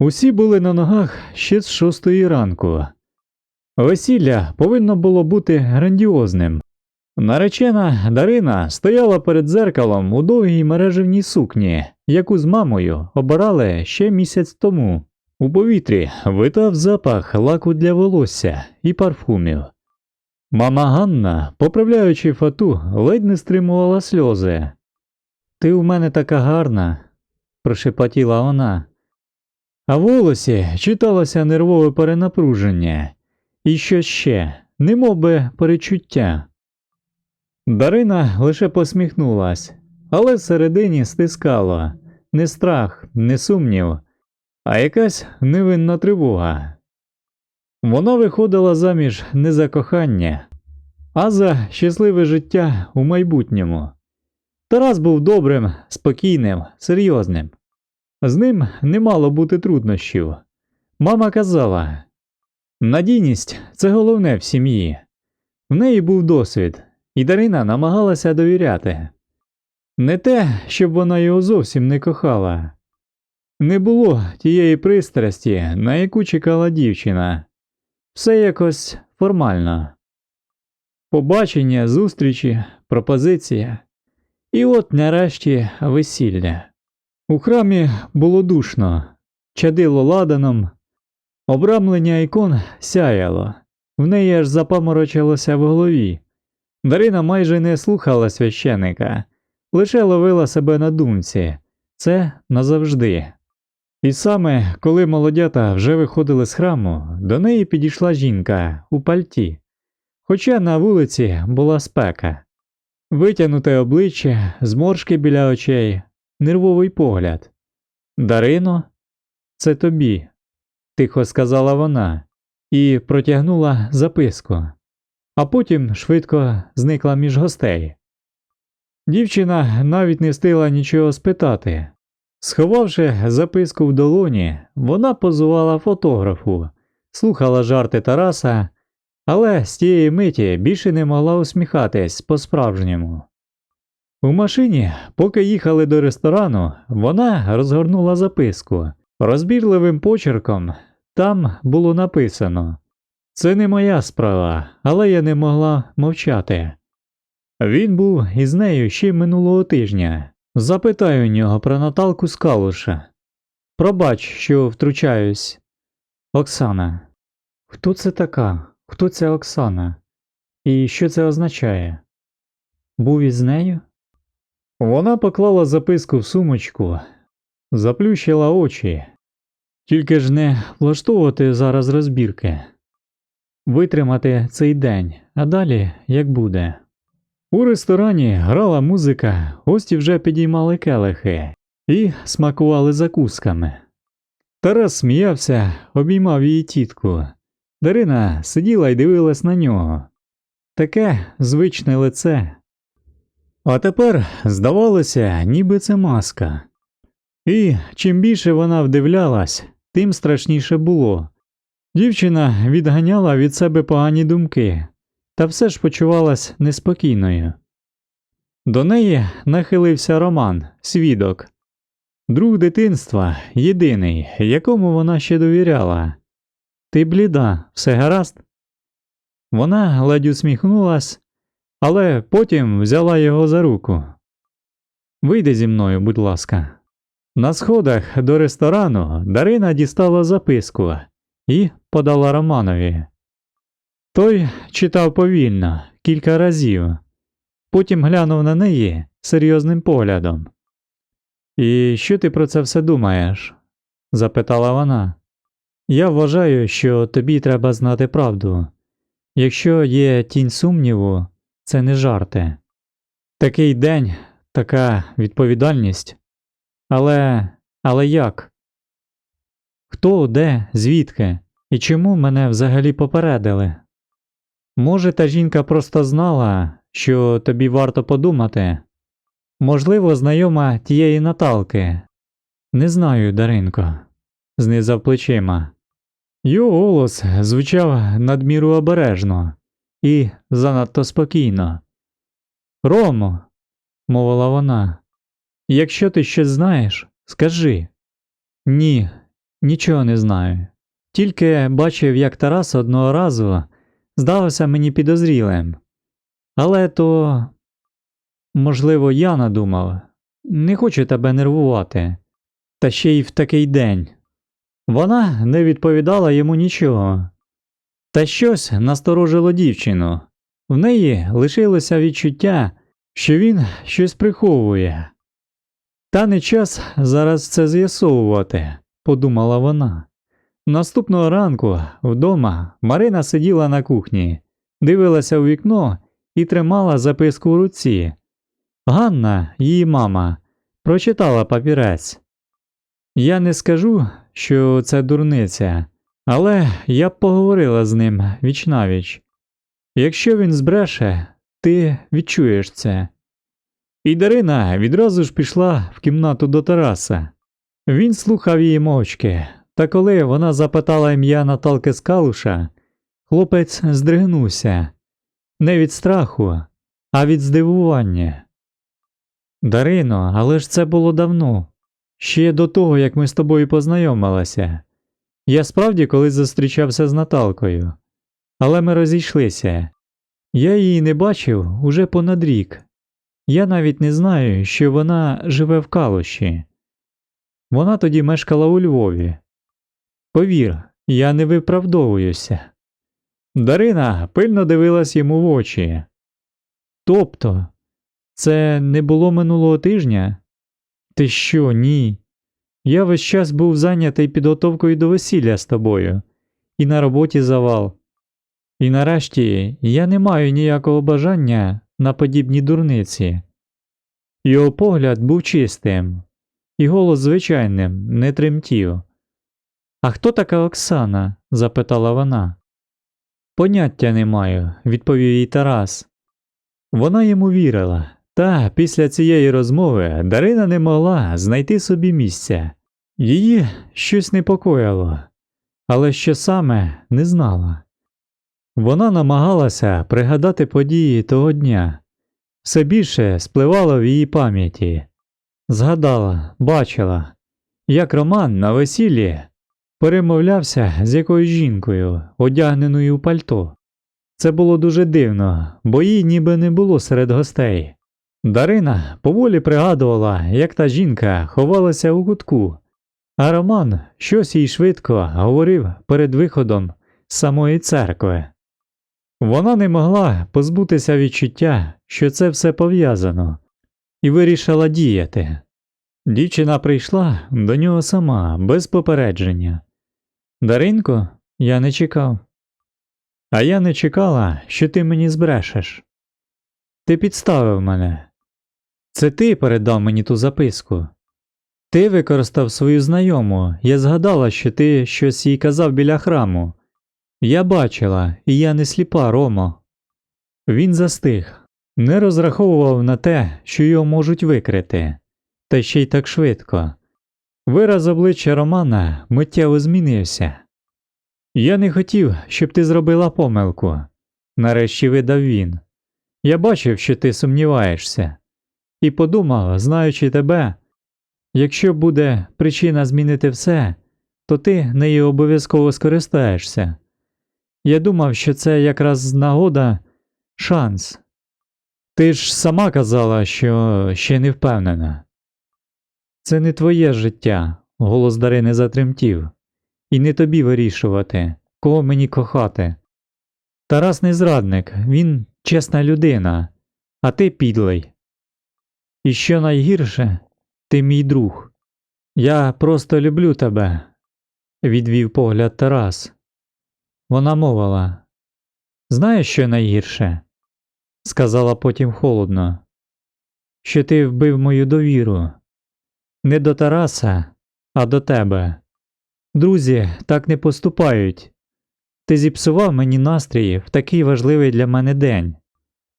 Усі були на ногах ще з шостої ранку. Весілля повинно було бути грандіозним. Наречена Дарина стояла перед дзеркалом у довгій мережевній сукні, яку з мамою обирали ще місяць тому. У повітрі витав запах лаку для волосся і парфумів. Мама Ганна, поправляючи фату, ледь не стримувала сльози. Ти у мене така гарна, прошепотіла вона. А в голосі читалося нервове перенапруження і що ще, немов би перечуття. Дарина лише посміхнулась, але всередині стискало не страх, не сумнів, а якась невинна тривога. Вона виходила заміж не за кохання, а за щасливе життя у майбутньому. Тарас був добрим, спокійним, серйозним. З ним не мало бути труднощів. Мама казала надійність це головне в сім'ї. В неї був досвід, і Дарина намагалася довіряти. Не те, щоб вона його зовсім не кохала. Не було тієї пристрасті, на яку чекала дівчина. Все якось формально. Побачення, зустрічі, пропозиція. І от нарешті весілля. У храмі було душно, чадило ладаном, обрамлення ікон сяяло, в неї аж запаморочилося в голові. Дарина майже не слухала священика, лише ловила себе на думці це назавжди. І саме коли молодята вже виходили з храму, до неї підійшла жінка у пальті, хоча на вулиці була спека, витягнуте обличчя, зморшки біля очей, нервовий погляд. Дарино, це тобі, тихо сказала вона і протягнула записку, а потім швидко зникла між гостей. Дівчина навіть не встигла нічого спитати. Сховавши записку в долоні, вона позувала фотографу, слухала жарти Тараса, але з тієї миті більше не могла усміхатись по-справжньому. У машині, поки їхали до ресторану, вона розгорнула записку. Розбірливим почерком там було написано Це не моя справа, але я не могла мовчати. Він був із нею ще минулого тижня. Запитаю нього про Наталку з Калуша. Пробач, що втручаюсь. Оксана. Хто це така? Хто ця Оксана? І що це означає? Був із нею? Вона поклала записку в сумочку, заплющила очі. Тільки ж не влаштовувати зараз розбірки, витримати цей день, а далі як буде. У ресторані грала музика, гості вже підіймали келихи і смакували закусками. Тарас сміявся, обіймав її тітку. Дарина сиділа і дивилась на нього. Таке звичне лице. А тепер здавалося, ніби це маска. І чим більше вона вдивлялась, тим страшніше було. Дівчина відганяла від себе погані думки, та все ж почувалась неспокійною. До неї нахилився Роман, свідок, друг дитинства, єдиний, якому вона ще довіряла. Ти бліда, все гаразд? Вона ледь усміхнулась, але потім взяла його за руку. Вийди зі мною, будь ласка. На сходах до ресторану Дарина дістала записку і подала Романові. Той читав повільно, кілька разів, потім глянув на неї серйозним поглядом. І що ти про це все думаєш? запитала вона. Я вважаю, що тобі треба знати правду. Якщо є тінь сумніву, це не жарти. Такий день, така відповідальність. Але. але як? Хто, де, звідки і чому мене взагалі попередили? Може, та жінка просто знала, що тобі варто подумати? Можливо, знайома тієї Наталки. Не знаю, Даринко, знизав плечима. Його голос звучав надміру обережно і занадто спокійно. Ромо, мовила вона, якщо ти щось знаєш, скажи. Ні, Нічого не знаю. Тільки бачив, як Тарас одного разу здавався мені підозрілим. Але то, можливо, я надумав. Не хочу тебе нервувати. Та ще й в такий день. Вона не відповідала йому нічого. Та щось насторожило дівчину. В неї лишилося відчуття, що він щось приховує. Та не час зараз це з'ясовувати, подумала вона. Наступного ранку вдома Марина сиділа на кухні, дивилася у вікно і тримала записку в руці. Ганна, її мама, прочитала папірець. Я не скажу, що це дурниця, але я б поговорила з ним вічнавіч. Якщо він збреше, ти відчуєш це. І Дарина відразу ж пішла в кімнату до Тараса. Він слухав її мовчки, та коли вона запитала ім'я Наталки Скалуша, хлопець здригнувся не від страху, а від здивування. Дарино, але ж це було давно, ще до того, як ми з тобою познайомилися. Я справді колись зустрічався з Наталкою, але ми розійшлися. Я її не бачив уже понад рік. Я навіть не знаю, що вона живе в Калуші. Вона тоді мешкала у Львові. Повір, я не виправдовуюся. Дарина пильно дивилась йому в очі. Тобто, це не було минулого тижня? Ти що, ні? Я весь час був зайнятий підготовкою до весілля з тобою, і на роботі завал. І нарешті я не маю ніякого бажання на подібні дурниці. Його погляд був чистим, і голос звичайним, не тремтів. А хто така Оксана? запитала вона. Поняття не маю, відповів їй Тарас. Вона йому вірила, та після цієї розмови Дарина не могла знайти собі місця. Її щось непокоїло, але що саме не знала. Вона намагалася пригадати події того дня, все більше спливало в її пам'яті. Згадала, бачила, як Роман на весіллі перемовлявся з якоюсь жінкою, одягненою у пальто. Це було дуже дивно, бо її ніби не було серед гостей. Дарина поволі пригадувала, як та жінка ховалася у кутку, а Роман щось їй швидко говорив перед виходом з самої церкви. Вона не могла позбутися відчуття, що це все пов'язано, і вирішила діяти. Дівчина прийшла до нього сама, без попередження. Даринко, я не чекав. А я не чекала, що ти мені збрешеш. Ти підставив мене. Це ти передав мені ту записку. Ти використав свою знайому, я згадала, що ти щось їй казав біля храму. Я бачила, і я не сліпа, Ромо. Він застиг, не розраховував на те, що його можуть викрити, та ще й так швидко. Вираз обличчя Романа миттєво змінився. Я не хотів, щоб ти зробила помилку, нарешті видав він. Я бачив, що ти сумніваєшся, і подумав, знаючи тебе, якщо буде причина змінити все, то ти нею обов'язково скористаєшся. Я думав, що це якраз нагода, шанс. Ти ж сама казала, що ще не впевнена. Це не твоє життя, голос Дарини затремтів, і не тобі вирішувати, кого мені кохати. Тарас не зрадник, він чесна людина, а ти підлий. І що найгірше, ти мій друг. Я просто люблю тебе, відвів погляд Тарас. Вона мовила Знаєш, що найгірше? сказала потім холодно, що ти вбив мою довіру. Не до Тараса, а до тебе. Друзі так не поступають. Ти зіпсував мені настрій в такий важливий для мене день.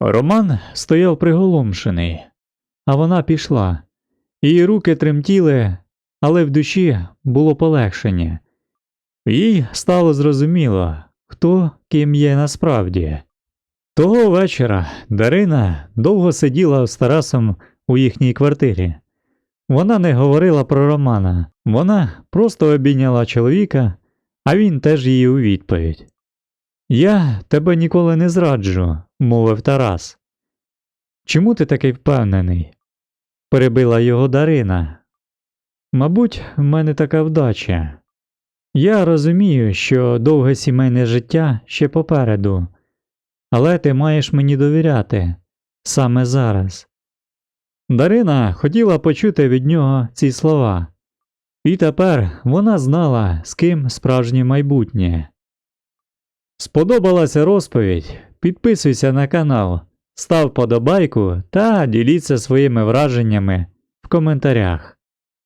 Роман стояв приголомшений, а вона пішла. Її руки тремтіли, але в душі було полегшення. Їй стало зрозуміло, хто ким є насправді. Того вечора Дарина довго сиділа з Тарасом у їхній квартирі. Вона не говорила про Романа, вона просто обійняла чоловіка, а він теж її у відповідь. Я тебе ніколи не зраджу, мовив Тарас. Чому ти такий впевнений? Перебила його Дарина. Мабуть, в мене така вдача. Я розумію, що довге сімейне життя ще попереду, але ти маєш мені довіряти саме зараз. Дарина хотіла почути від нього ці слова, і тепер вона знала, з ким справжнє майбутнє. Сподобалася розповідь? Підписуйся на канал, став подобайку та діліться своїми враженнями в коментарях.